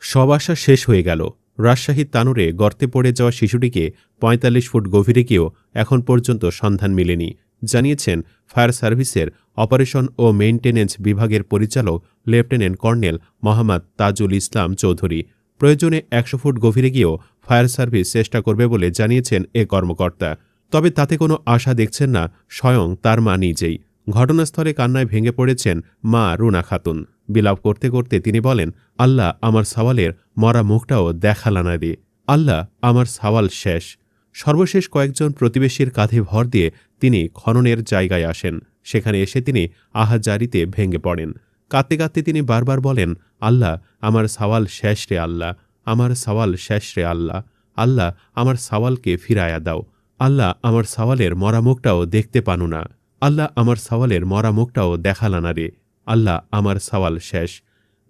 সব আশা শেষ হয়ে গেল। রাজশাহীর তানুরে গর্তে পড়ে যাওয়া শিশুটিকে পঁয়তাল্লিশ ফুট গভীরে গিয়েও এখন পর্যন্ত সন্ধান মেলেনি। জানিয়েছেন, ফায়ার সার্ভিসের অপারেশন ও মেইনটেনেন্স বিভাগের পরিচালক লেফটেন্যান্ট কর্নেল মোহাম্মদ তাজুল ইসলাম চৌধুরী। প্রয়োজনে একশো ফুট গভীরে গিয়েও ফায়ার সার্ভিস চেষ্টা করবে বলে জানিয়েছেন এ কর্মকর্তা। তবে তাতে কোনো আশা দেখছেন না, স্বয়ং তার মা নিজেই। ঘটনাস্থলে কান্নায় ভেঙে পড়েছেন মা রুনা খাতুন। বিলাপ করতে করতে তিনি বলেন, আল্লাহ আমার সওয়ালের মরা মুখটাও দেখালা না রে আল্লাহ আমার সওয়াল শেষ। সর্বশেষ কয়েকজন প্রতিবেশীর কাঁধে ভর দিয়ে তিনি খননের জায়গায় আসেন। সেখানে এসে তিনি আহাজারিতে ভেঙে পড়েন। কাঁদতে কাঁদতে তিনি বারবার বলেন, আল্লাহ আমার সওয়াল শেষ রে আল্লাহ, আমার সওয়াল শেষ রে আল্লাহ আল্লাহ আমার সওয়ালকে ফিরায়া দাও। আল্লাহ আমার সওয়ালের মরা মুখটাও দেখতে পানু না। আল্লাহ আমার সওয়ালের মরা মুখটাও দেখালা না রে। আল্লাহ আমার সওয়াল শেষ।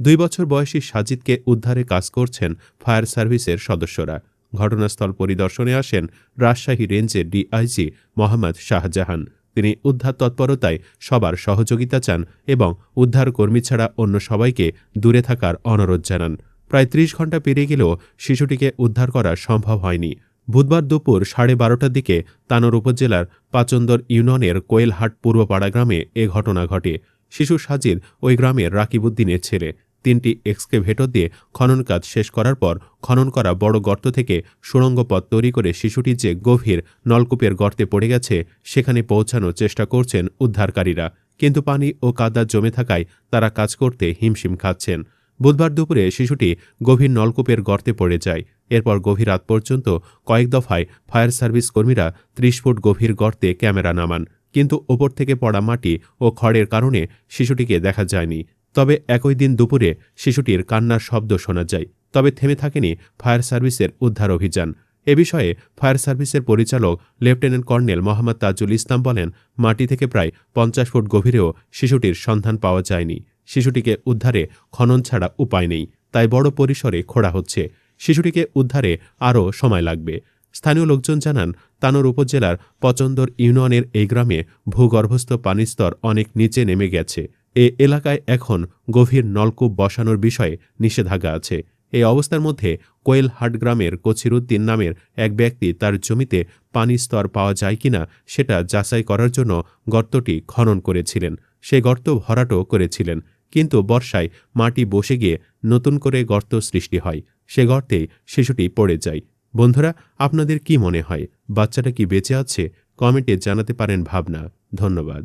দুই বছর বয়সী সাজিদকে উদ্ধারে কাজ করছেন ফায়ার সার্ভিসের সদস্যরা। ঘটনাস্থল পরিদর্শনে আসেন রাজশাহী রেঞ্জের ডিআইজি মোহাম্মদ শাহজাহান। তিনি উদ্ধার তৎপরতায় সবার সহযোগিতা চান এবং উদ্ধার কর্মী ছাড়া অন্য সবাইকে দূরে থাকার অনুরোধ জানান। প্রায় ত্রিশ ঘণ্টা পেরিয়ে গেলেও শিশুটিকে উদ্ধার করা সম্ভব হয়নি। বুধবার দুপুর সাড়ে বারোটার দিকে তানোর উপজেলার পাচন্দর ইউনিয়নের কোয়েলহাট পূর্বপাড়া গ্রামে এ ঘটনা ঘটে। শিশু সাজিদ ওই গ্রামের রাকিবুদ্দিনের ছেলে। তিনটি এক্সকেভেটর দিয়ে খনন কাজ শেষ করার পর খনন করা বড় গর্ত থেকে সুড়ঙ্গ পথ তৈরি করে শিশুটি যে গভীর নলকূপের গর্তে পড়ে গেছে, সেখানে পৌঁছানোর চেষ্টা করছেন উদ্ধারকারীরা। কিন্তু পানি ও কাদা জমে থাকায় তারা কাজ করতে হিমশিম খাচ্ছেন। বুধবার দুপুরে শিশুটি গভীর নলকূপের গর্তে পড়ে যায়। এরপর গভীর রাত পর্যন্ত কয়েক দফায় ফায়ার সার্ভিস কর্মীরা ত্রিশ ফুট গভীর গর্তে ক্যামেরা নামান। কিন্তু ওপর থেকে পড়া মাটি ও খড়ের কারণে শিশুটিকে দেখা যায়নি। তবে একই দিন দুপুরে শিশুটির কান্নার শব্দ শোনা যায়। তবে থেমে থাকেনি ফায়ার সার্ভিসের উদ্ধার অভিযান। এ বিষয়ে ফায়ার সার্ভিসের পরিচালক লেফটেন্যান্ট কর্নেল মোহাম্মদ তাজুল ইসলাম বলেন, মাটি থেকে প্রায় পঞ্চাশ ফুট গভীরেও শিশুটির সন্ধান পাওয়া যায়নি। শিশুটিকে উদ্ধারে খনন ছাড়া উপায় নেই। তাই বড় পরিসরে খোঁড়া হচ্ছে। শিশুটিকে উদ্ধারে আরও সময় লাগবে। স্থানীয় লোকজন জানান, তানোর উপজেলার পচন্দর ইউনিয়নের এই গ্রামে ভূগর্ভস্থ পানির স্তর অনেক নিচে নেমে গেছে। এ এলাকায় এখন গভীর নলকূপ বসানোর বিষয়ে নিষেধাজ্ঞা আছে। এই অবস্থার মধ্যে কোয়েলহাট গ্রামের কচিরুদ্দিন নামের এক ব্যক্তি তার জমিতে পানির স্তর পাওয়া যায় কিনা সেটা যাচাই করার জন্য গর্তটি খনন করেছিলেন। সে গর্ত ভরাটও করেছিলেন, কিন্তু বর্ষায় মাটি বসে গিয়ে নতুন করে গর্ত সৃষ্টি হয়। সে গর্তেই শিশুটি পড়ে যায়। বন্ধুরা আপনাদের কি মনে হয়? বাচ্চাটা কি বেঁচে আছে? কমেন্টে জানাতে পারেন ভাবনা। ধন্যবাদ।